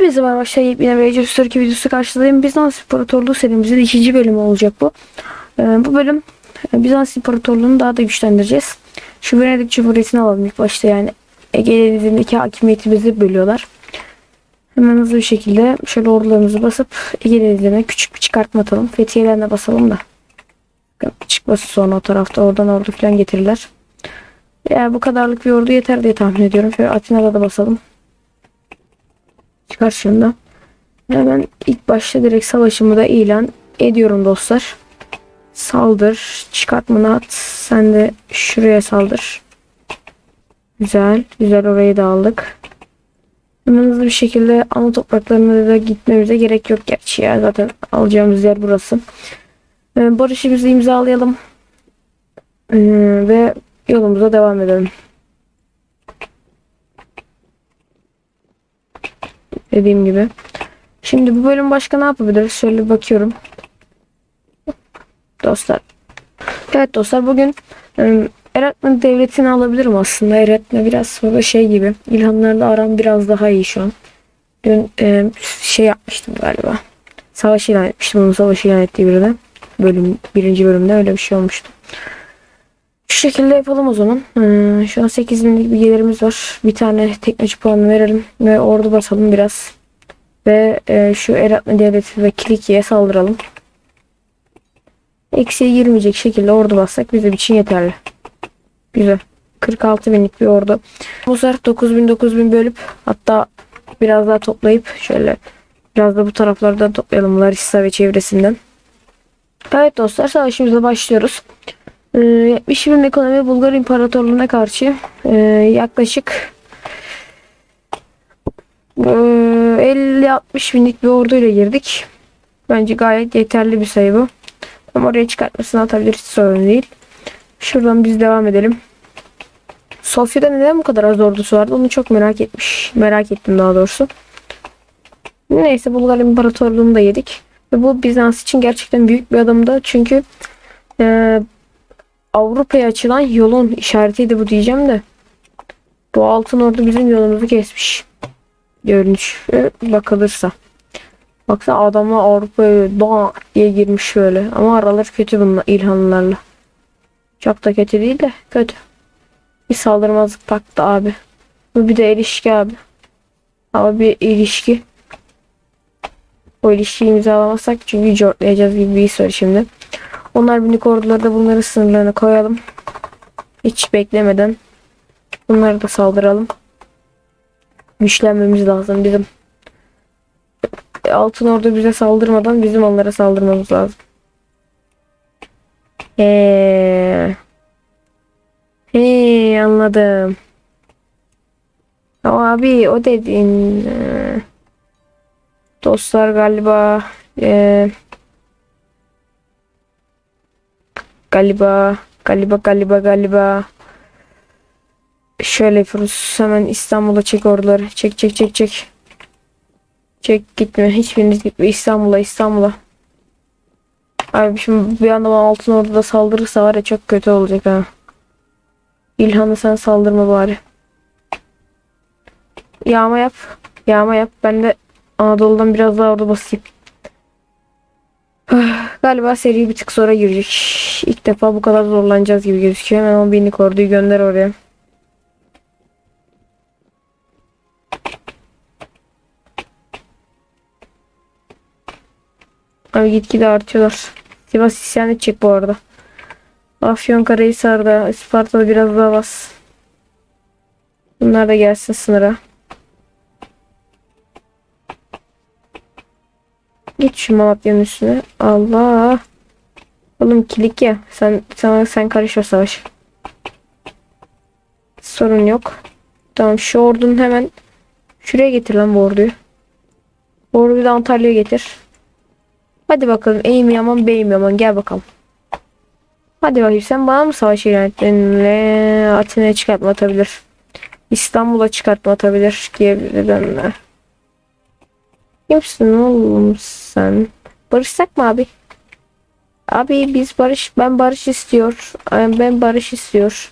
Hepinize merhaba arkadaşlar. Yepyeni bir Age of Story 2 videosu karşılayayım. Bizans İmparatorluğu serimizin ikinci bölümü olacak bu. Ee, bu bölüm e, Bizans İmparatorluğu'nu daha da güçlendireceğiz. Şu Venedik Cumhuriyeti'ni alalım ilk başta yani. Ege Denizi'ndeki hakimiyetimizi bölüyorlar. Hemen hızlı bir şekilde şöyle ordularımızı basıp Ege Denizi'ne küçük bir çıkartma atalım. Fethiye'lerine basalım da. Çıkması sonra o tarafta oradan ordu falan getirirler. Eğer bu kadarlık bir ordu yeter diye tahmin ediyorum. Şöyle Atina'da da basalım. Şunu Hemen ilk başta direkt savaşımı da ilan ediyorum dostlar. Saldır. Çıkartmanı at. Sen de şuraya saldır. Güzel. Güzel orayı da aldık. Hemen hızlı bir şekilde ana topraklarına da gitmemize gerek yok gerçi ya. Zaten alacağımız yer burası. Ee, barışımızı imzalayalım. Ee, ve yolumuza devam edelim. Dediğim gibi. Şimdi bu bölüm başka ne yapabiliriz? Şöyle bakıyorum. Dostlar. Evet dostlar bugün e, Eretme devletini alabilirim aslında. Eretme biraz sonra şey gibi. İlhanlarla aram biraz daha iyi şu an. Dün e, şey yapmıştım galiba. Savaş ilan etmiştim. Onun savaş ilan ettiği birine. Bölüm, birinci bölümde öyle bir şey olmuştu. Şu şekilde yapalım o zaman. Ee, şu an 8 binlik bilgilerimiz var. Bir tane teknoloji puanı verelim ve ordu basalım biraz. Ve e, şu Eratna devleti ve Kiliki'ye saldıralım. Eksiye girmeyecek şekilde ordu bassak bizim için yeterli. Güzel. 46 binlik bir ordu. Bu sefer 9000 9000 bölüp hatta biraz daha toplayıp şöyle biraz da bu taraflardan toplayalım Larissa ve çevresinden. Evet dostlar savaşımıza başlıyoruz. Ee, 70 bin ekonomi Bulgar İmparatorluğu'na karşı e, yaklaşık e, 50-60 binlik bir orduyla girdik. Bence gayet yeterli bir sayı bu. Ama oraya çıkartmasını atabiliriz sorun değil. Şuradan biz devam edelim. Sofya'da neden bu kadar az ordusu vardı onu çok merak etmiş. Merak ettim daha doğrusu. Neyse Bulgar İmparatorluğu'nu da yedik. Ve bu Bizans için gerçekten büyük bir adımdı. Çünkü e, Avrupa'ya açılan yolun işaretiydi bu diyeceğim de. Bu altın ordu bizim yolumuzu kesmiş. Görünüş bakılırsa. Baksana adamlar Avrupa'ya doğa diye girmiş şöyle. Ama aralar kötü bunlar İlhanlılarla. Çok da kötü değil de kötü. Bir saldırmazlık paktı abi. Bu bir de ilişki abi. Ama bir ilişki. O ilişkiyi imzalamazsak çünkü cortlayacağız gibi bir var şimdi. Onlar binlik orduları da bunların sınırlarına koyalım. Hiç beklemeden. Bunları da saldıralım. Güçlenmemiz lazım bizim. Altın ordu bize saldırmadan bizim onlara saldırmamız lazım. Eee. He anladım. O abi o dediğin e, dostlar galiba e, galiba galiba galiba galiba. Şöyle yapıyoruz. Hemen İstanbul'a çek orduları çek çek çek çek. Çek gitme. Hiçbiriniz gitme. İstanbul'a İstanbul'a. Abi şimdi bir anda bana altın orduda saldırırsa var ya çok kötü olacak ha. İlhan'ı sen saldırma bari. Yağma yap. Yağma yap. Ben de Anadolu'dan biraz daha orada basayım Galiba seri bir tık sonra girecek. İlk defa bu kadar zorlanacağız gibi gözüküyor. Hemen 10 binlik orduyu gönder oraya. Abi gitgide artıyorlar. Sivas isyan edecek bu arada. Afyon Karahisar'da Isparta'da biraz daha bas. Bunlar da gelsin sınıra. Şu Malatya'nın üstüne. Allah. Oğlum kilik ya. Sen sen, sen karışma savaş. Sorun yok. Tamam şu ordunun hemen şuraya getir lan bu orduyu. Bu orduyu da Antalya'ya getir. Hadi bakalım mi yaman bey mi yaman gel bakalım. Hadi bakayım sen bana mı savaş ilan ettin? Atina'ya çıkartma atabilir. İstanbul'a çıkartma atabilir diyebilirim. Kimsin oğlum sen? Barışsak mı abi? Abi biz barış ben barış istiyor. Ben barış istiyor.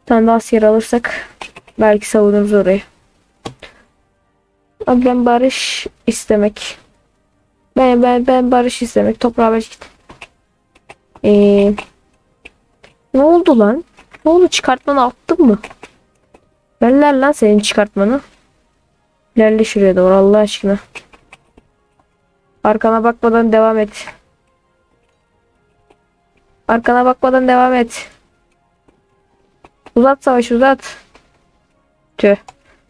Bir tane daha asker alırsak belki savunuruz orayı. Abi ben barış istemek. Ben ben ben barış istemek. Toprağa barış git. Ee, ne oldu lan? Ne oldu çıkartmanı attın mı? Verler lan senin çıkartmanı. İlerle şuraya doğru Allah aşkına. Arkana bakmadan devam et. Arkana bakmadan devam et. Uzat savaş uzat. Tüh.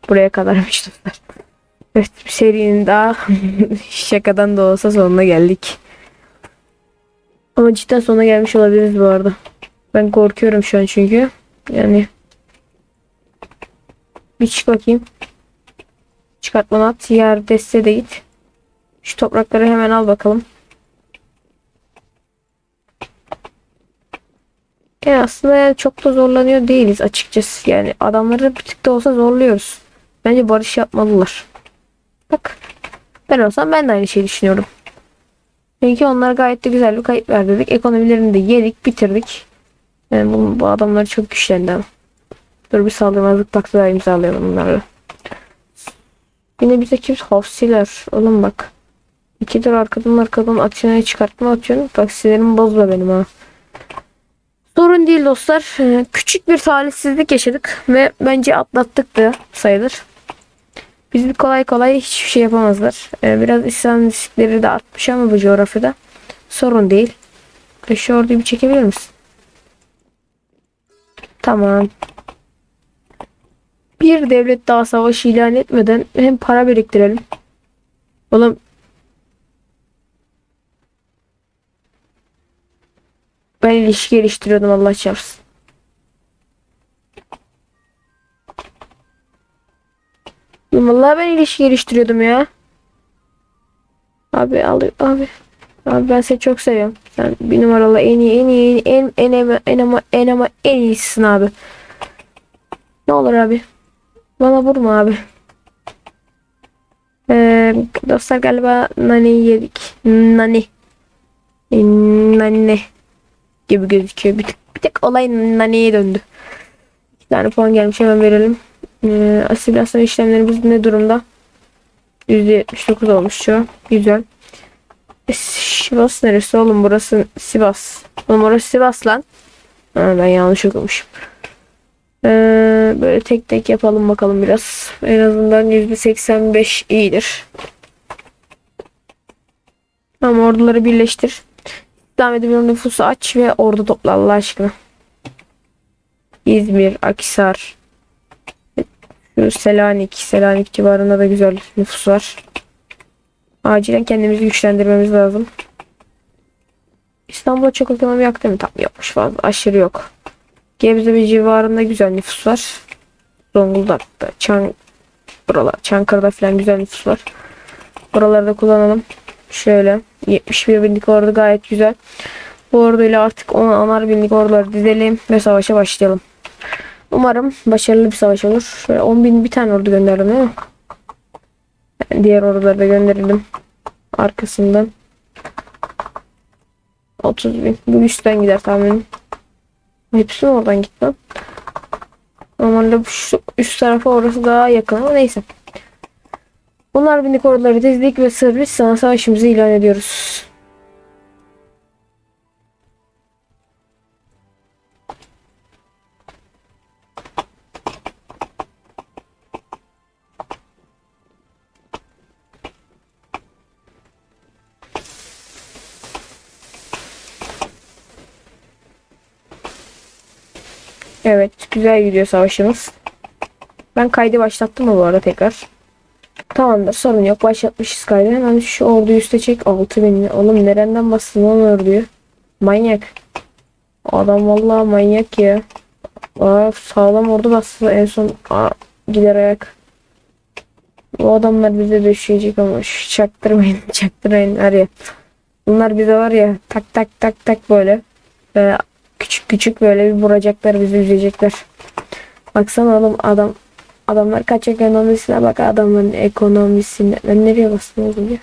Buraya kadarmış dostlar. Evet bir serinin daha şakadan da olsa sonuna geldik. Ama cidden sona gelmiş olabiliriz bu arada. Ben korkuyorum şu an çünkü. Yani bir çık bakayım. Çıkartmanı at. Yer deste de git. Şu toprakları hemen al bakalım. Yani aslında yani çok da zorlanıyor değiliz açıkçası. Yani adamları bir tık da olsa zorluyoruz. Bence barış yapmalılar. Bak. Ben olsam ben de aynı şeyi düşünüyorum. Çünkü onlar gayet de güzel bir kayıp verdirdik. Ekonomilerini de yedik, bitirdik. Yani bu, bu adamlar çok güçlendi ama. Dur bir saldırmazlık paktı daha imzalayalım bunlarla. Yine bize kimse hafsiler. Oğlum bak. İkidir arkadan arkadan aksiyona çıkartma atıyorsun. Bak sinirimi bozma benim ha. Sorun değil dostlar. Ee, Küçük bir talihsizlik yaşadık ve bence atlattık da sayılır. Bizi kolay kolay hiçbir şey yapamazlar. Ee, Biraz İslam riskleri de artmış ama bu coğrafyada. Sorun değil. Şu orduyu bir çekebilir misin? Tamam. Bir devlet daha savaş ilan etmeden hem para biriktirelim. Oğlum ben ilişki geliştiriyordum Allah çarpsın. Vallahi ben ilişki geliştiriyordum ya. Abi al abi. Abi ben seni çok seviyorum. Sen bir numaralı en iyi en iyi en en en en ama en ama en iyisin abi. Ne olur abi. Bana vurma abi. Ee, dostlar galiba naneyi yedik. Nane. Ee, Nane gibi gözüküyor. Bir tık, bir tık olay naneye döndü. İki tane puan gelmiş hemen verelim. Ee, asimilasyon işlemlerimiz ne durumda? %79 olmuş şu. Güzel. E, Sivas neresi oğlum? Burası Sivas. Oğlum orası Sivas lan. Ha, ben yanlış okumuşum. Ee, böyle tek tek yapalım bakalım biraz. En azından %85 iyidir. Tamam orduları birleştir. Devam edebiliyorum nüfusu aç ve ordu topla Allah aşkına. İzmir, Akisar, şu Selanik, Selanik civarında da güzel nüfus var. Acilen kendimizi güçlendirmemiz lazım. İstanbul'a çok ekonomi mi? Tam yokmuş fazla. Aşırı yok. Gebze bir civarında güzel nüfus var. Zonguldak'ta, Çan buralar, Çankırı'da falan güzel nüfus var. Buraları da kullanalım. Şöyle 71 binlik ordu gayet güzel. Bu orduyla artık 10 anar binlik orduları dizelim ve savaşa başlayalım. Umarım başarılı bir savaş olur. Şöyle 10 bin bir tane ordu gönderdim değil mi? Diğer orduları da gönderelim. Arkasından. 30 bin. Bu üstten gider tahminim. Hepsi oradan gitti? Normalde şu üst tarafa orası daha yakın ama neyse. Bunlar bindik orduları dizdik ve Sırbistan savaşımızı ilan ediyoruz. Evet, güzel gidiyor savaşımız. Ben kaydı başlattım mı bu arada tekrar? Tamamdır, sorun yok. Başlatmışız kaydı. Hemen şu orduyu üste çek. 6000. Oğlum nereden bastın lan orduyu? Manyak. Adam vallahi manyak ya. Aa, sağlam ordu bastı en son. Aa, gider ayak. Bu adamlar bize düşecek ama şu çaktırmayın, çaktırmayın ya. Bunlar bize var ya tak tak tak tak böyle. Böyle küçük küçük böyle bir vuracaklar bizi üzecekler. Baksana oğlum adam adamlar kaç ekonomisine bak adamların ekonomisine. Ben nereye bastım oğlum ya?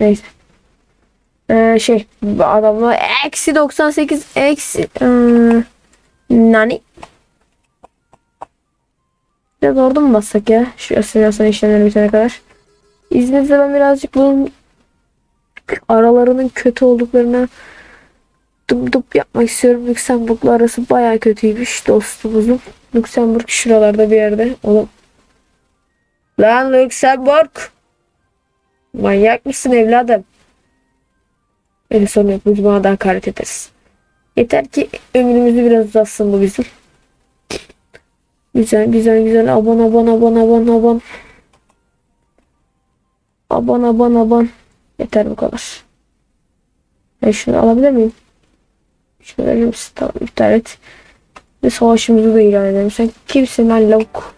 Neyse. Ee, şey adamlar eksi 98 eksi ee, nani Biraz orada mı bassak ya? Şu asimilasyon işlemleri bitene kadar. İzninizle ben birazcık bunun aralarının kötü olduklarını dıp dıp yapmak istiyorum. Luxemburg'la arası baya kötüymüş dostumuzun. Luxemburg şuralarda bir yerde. Oğlum. Lan Luxemburg. Manyak mısın evladım? Sorun yok. Biz bana da hakaret ederiz. Yeter ki ömrümüzü biraz uzatsın bu bizim. Güzel güzel güzel. Aban aban aban aban aban. Aban aban aban. Yeter bu kadar. Ben şunu alabilir miyim? Şunu verir misin? Tamam iptal et. Ve savaşımızı da ilan edelim. Sen kimsin lan lavuk?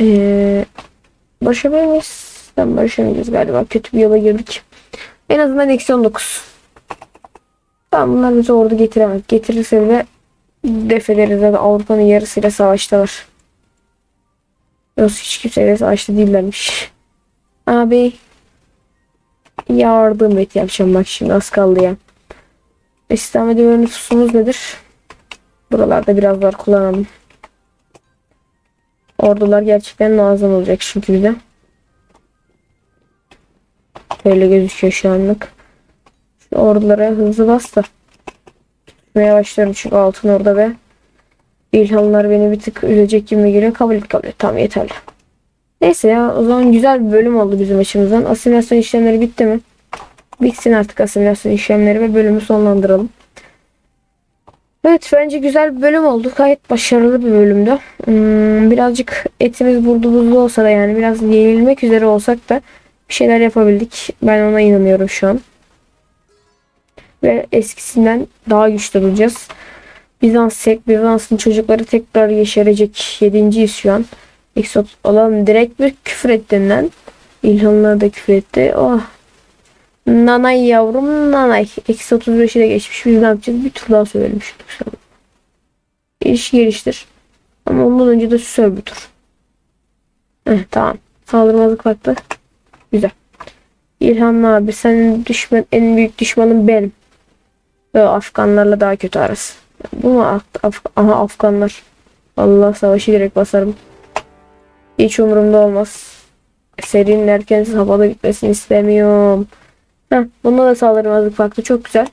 Ee, barışabilir miyiz? Tam barışamayacağız galiba. Kötü bir yola girdik. En azından eksi 19. Tamam bunlar bizi ordu getiremez. Getirirse de def ederiz. Zaten Avrupa'nın yarısıyla savaştılar. Yoksa hiç kimseyle savaşta değillermiş. Abi yardım et yapacağım bak şimdi az kaldı ya. İslam ve nüfusumuz nedir? Buralarda biraz var kullanalım. Ordular gerçekten lazım olacak çünkü bize. Böyle gözüküyor şu anlık. Şu ordulara hızlı bas da. Tutmaya başlıyorum çünkü altın orada ve İlhanlar beni bir tık üzecek gibi geliyor. Kabul et kabul et. Tamam yeterli. Neyse ya o zaman güzel bir bölüm oldu bizim açımızdan. Asimilasyon işlemleri bitti mi? Bitsin artık asimilasyon işlemleri ve bölümü sonlandıralım. Evet bence güzel bir bölüm oldu. Gayet başarılı bir bölümdü. Hmm, birazcık etimiz burdu buzlu olsa da yani biraz yenilmek üzere olsak da bir şeyler yapabildik. Ben ona inanıyorum şu an. Ve eskisinden daha güçlü olacağız. Bizans sek, Bizans'ın çocukları tekrar yeşerecek. Yedinciyiz şu an. Eksot olan direkt bir küfür ettin lan. İlhanlar da küfür etti. Oh. Nanay yavrum nanay. Eksi 35'i de geçmiş. Biz ne yapacağız? Bir tur daha şu an. İlişki geliştir. Ama ondan önce de söyle bir tur. Heh, tamam. Saldırmazlık vakti. Güzel. İlhan abi senin düşman en büyük düşmanın benim. Ve Afganlarla daha kötü arası. Bu mu Af Aha Afganlar. Allah savaşı direkt basarım. Hiç umurumda olmaz. Serinin erkensiz havada bitmesini istemiyorum. Heh, bunda da saldırmazlık farklı çok güzel.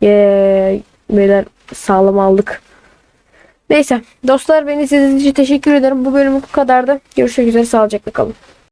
Yeee. Beyler sağlam aldık. Neyse dostlar beni sizin için teşekkür ederim. Bu bölüm bu kadardı. Görüşmek üzere sağlıcakla kalın.